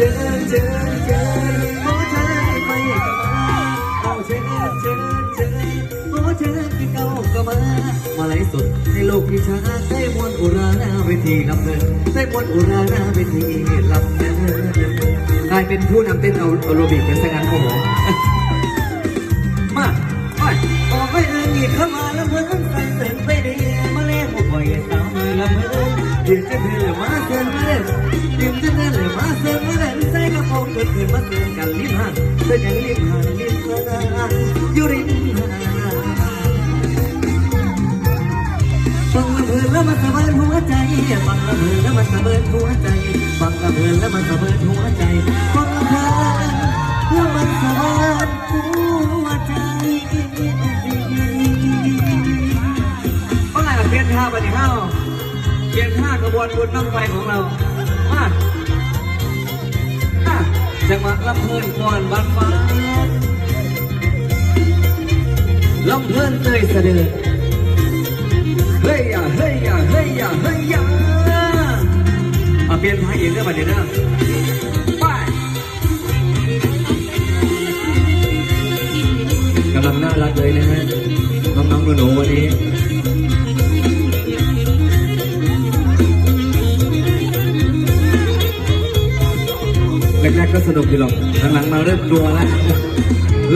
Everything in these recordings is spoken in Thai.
เชิญเชิญเชิญขอเชิญไปกับมาเอาเชิญเชิญเชิญขอเชิญที่เก่าก็มามาไลฟ์สดให้โลกพิชาได้มวลอุราหน้าเวทีลำเนินได้มวลอุราหน้าเวทีลำเนินกลายเป็นผู้นำเต้นเอาโอโรบิกเป็นสังกัดโอ้โหมาไปออกไปเดินหยิบเข้ามาแล้วเพิ่นใส่เสริมไปดีมาเล่นหมดบ่อยสาวมือละเพิ่นยืนจะเธอมาเสิร์ฟมาเล่น ยืนจะเธอมาเสิร์ฟมาเล่นใส่กระโปรงเปิดขึ้นมาเสิร์ฟกันริมหาดเธอยังริมหาดริมหาดอยู่ริมหาดฟังละเพิ่นแล้วมันสะเบิดหัวใจฟังละเพิ่นแล้วมันสะเบิดหัวใจฟังละเพิ่นแล้วมันสะเบิดหัวใจฟังละเพิ่นแล้วมันสะเบิดหัวใจว่าไงล่เปลี่ยนท่าบันนี้เฮาเปลี่ยนท่ากระบวนบุญน้ำไฟของเรา จังหวะลำเพลินก่อนบันฟ้าลำเพลินเตยเสด็จเฮ้ยอย่าเฮ้ยอย่าเฮ้ยอย่าเฮ้ยอย่าอะเปลี่ยนท่าเองได้บัดเดี๋ยวนะไปกำลังน่ารักเลยนะฮะน้องๆหนูๆวันนี้ กก็สนุกอยู่หรอกหลังๆมาเริ่มกลัวแล้ว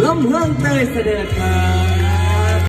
ล้มเฮืองเตยเสด็จมา